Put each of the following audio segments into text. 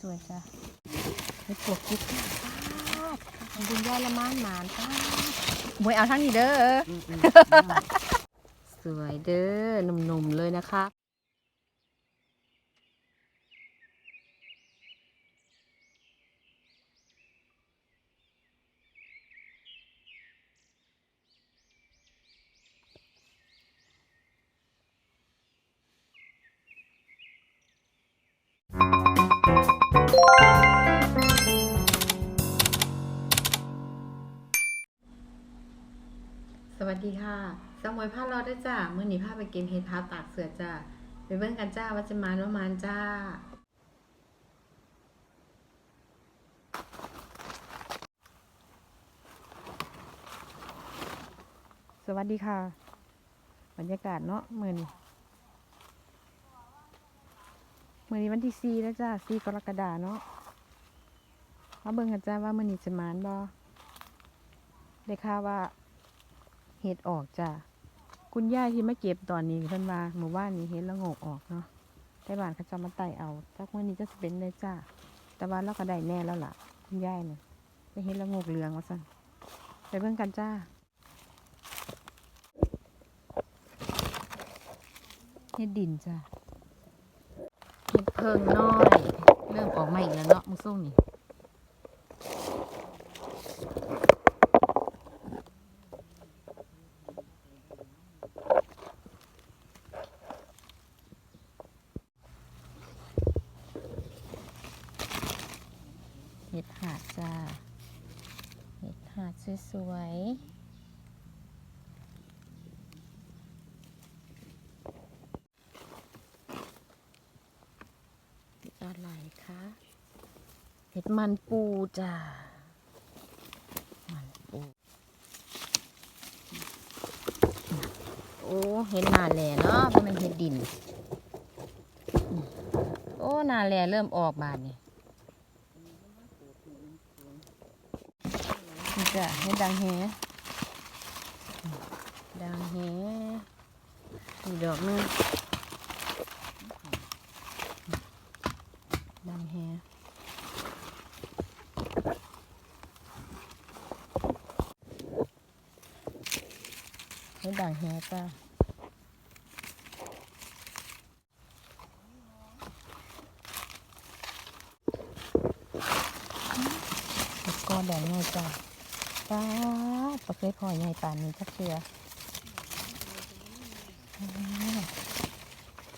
สวยๆจ้ะเห็ดปวกกิ๊กป้าดดูย่อยละมานหมานป้าดมวยเอาทั้งนี้เด้อ สวยเด้อหนุ่มๆเลยนะคะ วัสดีค่ะสมวยพาเราได้จ้าเมื่อนี้พาไปเกมเฮดพาตากเสือจ้าไปเบิ่งกันจ้าว่าจะมานว่ามานจ้า สวัสดีค่ะ บรรยากาศเนาะเมื่อนี้เมื่อนี้วันที่สี่แล้วจ้าสี่กรกฎาเนาะมาเบิ่งกันจ้าว่ามื่อนี้จะมานบ่ได้ข่าวว่า ห็ดออกจ้ะคุณย่าที่มาเก็บตอนนี้เพิ่นว่าหมู่บ้านนี้เห็ดละโงกออกเนาะแต่บ้านเขาจะมาไต่เอาจากมื้อนี้จะเป็นเลยจ้าแต่ว่าเราก็ได้แน่แล้วล่ะ คุณย่ายเนี่ยได้เห็ดละโงกเหลืองว่าซั่นไปเบิ่งกันจ้าเห็ดดินจ้ะเห็ดเพิงน้อย เริ่มออกมาอีกแล้วเนาะมึงส่งนี่ เห็ดหาดจ้า เห็ดหาดสวยๆเห็ด อะไรคะเห็ดมันปูจ้ามันปูโอ้เห็ดนาแหล่เนาะเพราะมันเห็ดดิน โอ้นาแหล่เริ่มออกบานนี่จ้ะให้ดังแฮดังแฮดีดอกหนึงดังแฮ ให้ดังแฮจ้าแล้วก็แดงน้อยจ้าป้าปลาเคยพอใหญ่ป่านนี้จักเชือ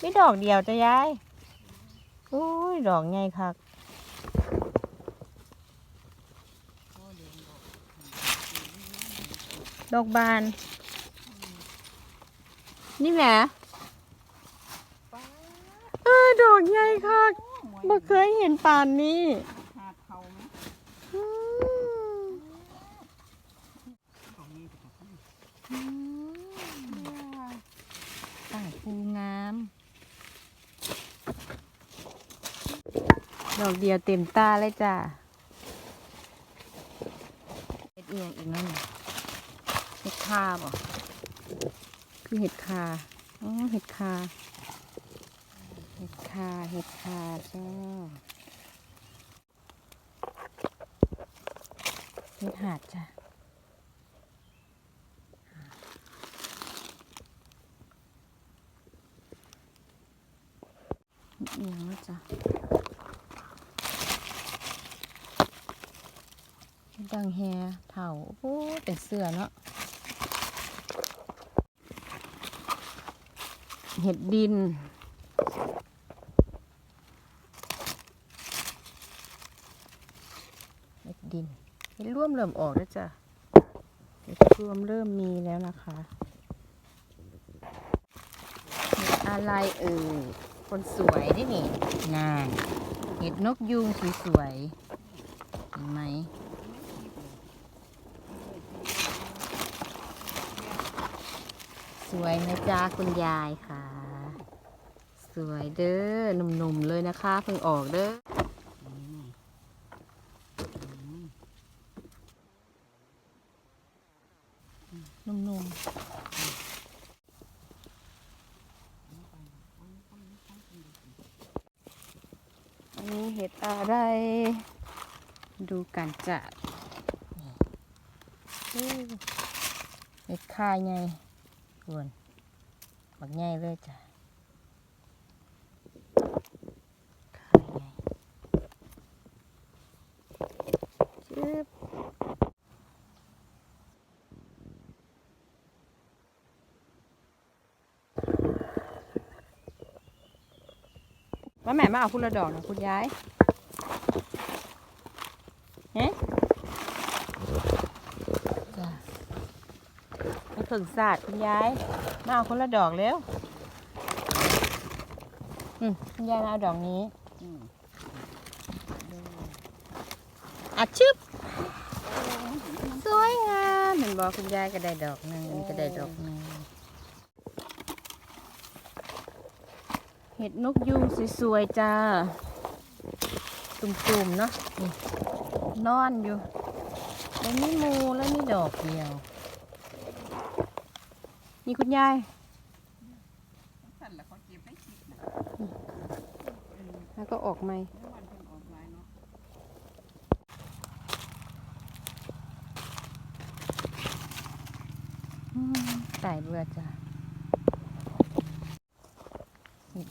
นี่ดอกเดียวจะยายอุ้ย ดอกใหญ่คักดอกบาน นี่แหมเออดอกใหญ่คักบ่เคยเห็นป่านนี้หาดเขาไหมอืมของนี้เป็นของนี้อืมต่างภูงาม ดอกเดียวเต็มตาเลยจ้ะเห็ดเอียงอีกนั่นเห็ดคาบ่ คือเห็ดคาอ๋อเห็ดคา เห็ดคา เห็ดคาจ้าเห็ดหาดจ้ะเอียงแล้วจ้ะดังแฮเถ่าโอ้เป็นเสือเนาะ เห็ดดิน เห็ดดิน เห็ดร่วมเริ่มออกแล้วจ้ะ เห็ดร่วมเริ่มมีแล้วนะคะ เห็ดอะไรเอ่ย คนสวยนี่นี่นานเห็ดนกยูงสวยๆ เห็นไหมสวยนะจ๊ะคุณยายค่ะ สวยเด้อหนุ่มๆเลยนะคะเพิ่งออกเด้อหนุ่มๆ อันนี้เห็ดอะไร ดูกันจะเห็ดคายไงวนบักไงเลยจ้ะคายไงจึ๊บ ว่าแม่มาเอาคุณละดอกนะคุณยายเฮ้จ้ะไปฝึกศาสตร์คุณยาย มาเอาคนละดอกเร็วอืมคุณยายมาเอาดอกนี้อืมอัดชึบสวยงามเห็นบอกคุณยายก็ได้ดอกหนึ่งก็ได้ดอกหนึ่ง ห็ดนกยูงสวยๆจ้า ตุ่มๆเนาะนอนอยู่ แล้วมีหมูแล้วมีดอกเดียว นี่คุณยายแล้วก็ออกไหมไลน์เนาะอืมใส่เบื่อจ้ะเห็ดห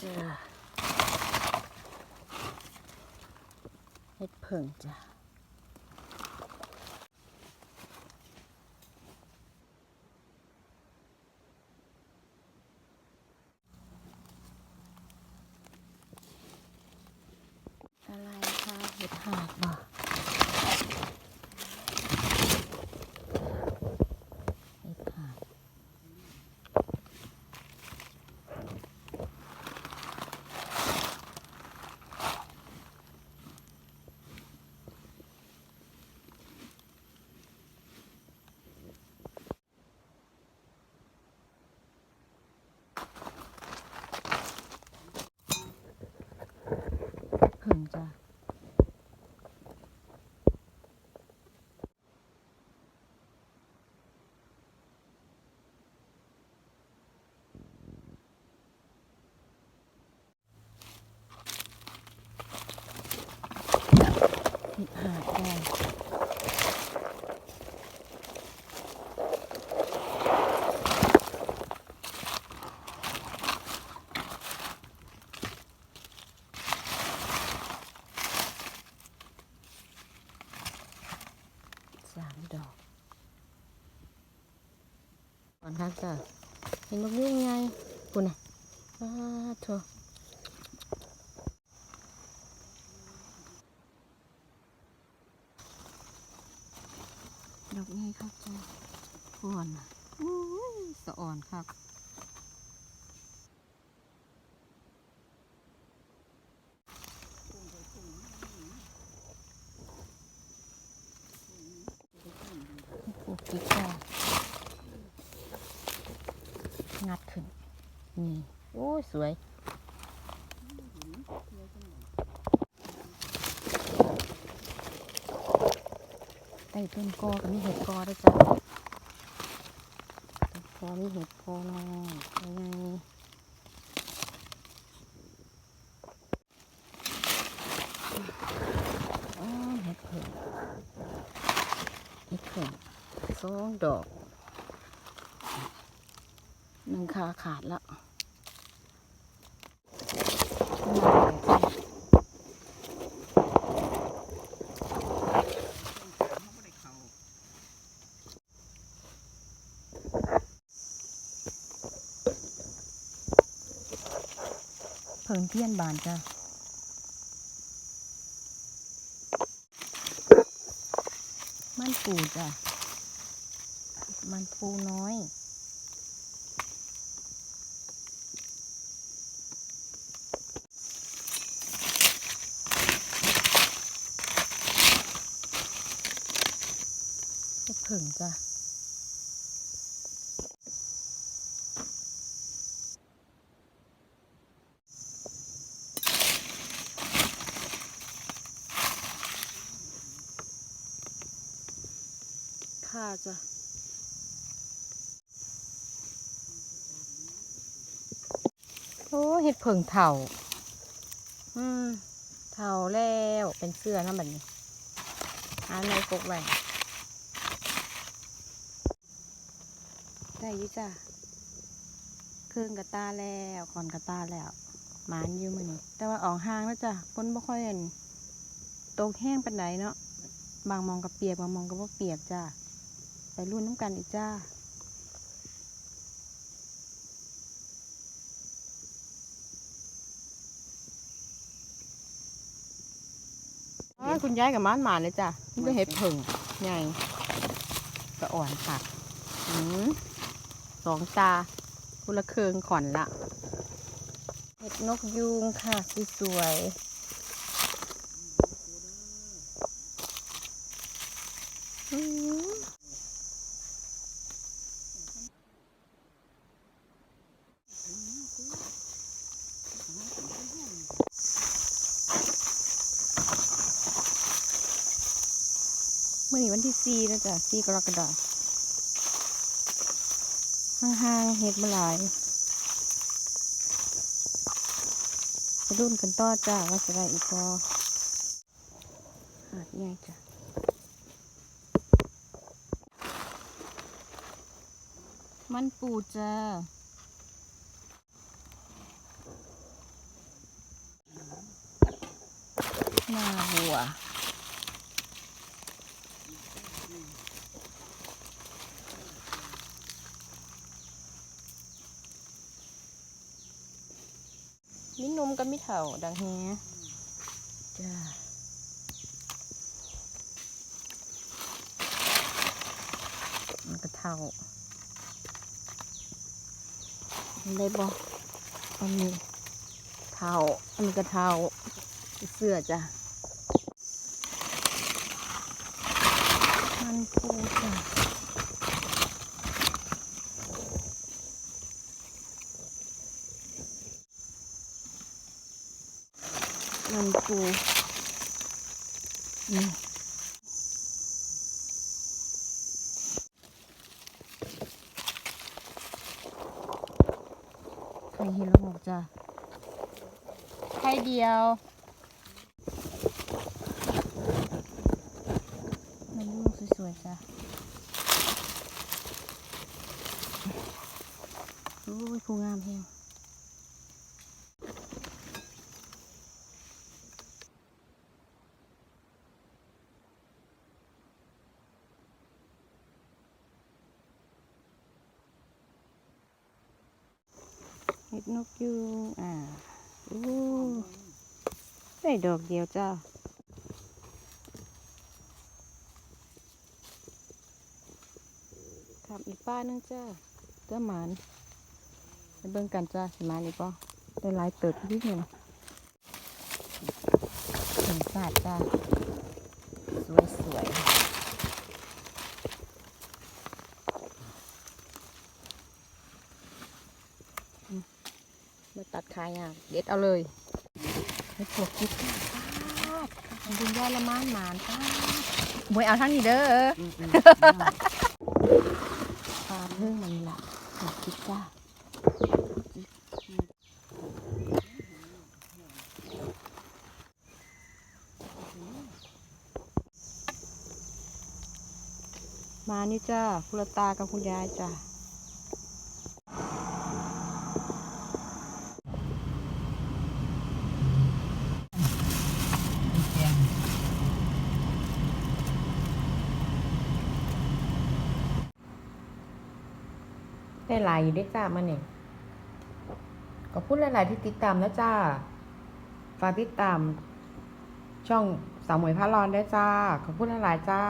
เจอเห็ดเผิงจ้ะ คะเห็ดหาดบ่เห็ดหาด ผึ่งจ้ะเห็ดหาดจ้ะสามดอกก่ อนครับจ้ะเห็นนกยุ่งไงคุณน่ะอ้าโถดอกไงครับจ้ะพวนน่ะอุ้ยสะอ่อนครับ ปลูกกิ๊กก่อน งัดขึ้น นี่ โอ้สวยใต้ต้นกอกับมีเห็ดกอด้วยจ้ะต้นกอมีเห็ดกอน้อยยังไงอ๋อเห็ดเผิงเห็ดเผิงสองดอก งขาขาดล้วเผิงเทียนบานจ้ะมันปูจ้ะ มันปูน้อย เห็ดเผิงจ้ะค่ะจ้ะโอ้เห็ดเผิงเถ่าอืมเถ่าแล้วเป็นเสื้อนะบัดนี้หาในกกไว้ ได้ยุจ้ะเครื่องกระตาแล้วคอนกระตาแล้วหมานอยู่มือนี้แต่ว่าออกห่างแล้วจ้ะฝนบ่ค่อยเห็นตกแห้งปานใดเนาะบางมองกับเปียกบางมองก็บ่าเปียกจ้ะไปรุ่นน้ำกันอีกจ้าคุณยายกับม้านหมาเลยจ้ะนี่ก็เห็ดผึ่งใหญ่กระอ่อนค่ะอืม สองตาคุละเคืองขอนละเห็ดนกยูงค่ะสวยมเมื่อนี้วันที่สี่นะจ๊ะสี่กรกฎาคม ห่างๆเห็ดมาหลายไปรุ่นกันต่อจ้าว่าจะได้อีกพอหาดใหญ่จ้ะมันปูจ้าหน้าหัว มีนมกับมีเถ่าดังแฮจ้ามันก็เท่าอันได้บ่อันนี้เท่าอันนี้ก็เท่าเสื้อจ้ะมันปูจ้ะ นปูนี่ไข่เห็นแล้วบอกจ้ะไข่เดียวมันลูกสวยๆจ้ะโอ้ยผู้งามแฮง เห็ดนกยูง อ่าอู้ได้ดอกเดียวจ้าทำอีกป้านึงจ้าเจ้าหมานไปเบิ่งกันจ้าสิมาอีกป่ได้หลายเติบนิดหนึ่งสาดจ้าสวยสวย ๆมาตัดขายอะเด็ดเอาเลยให้ปวกคิดค่ะขอบคุณยายละมานหมานค่ะมวยเอาทั้งนี้เด้ออืมอืมปลาเพิ่องมันละปวกคิดจ้ามานี่จ้าคุณตากับคุณยายจ้า ได้หลายอยู่ได้จ้ามันเนี่ยขอบคุณหลาย ๆ ที่ติดตามนะจ้า ฝากติดตาม ช่องสาวหมวยพระรอนได้จ้า ขอบคุณหลาย ๆ จ้า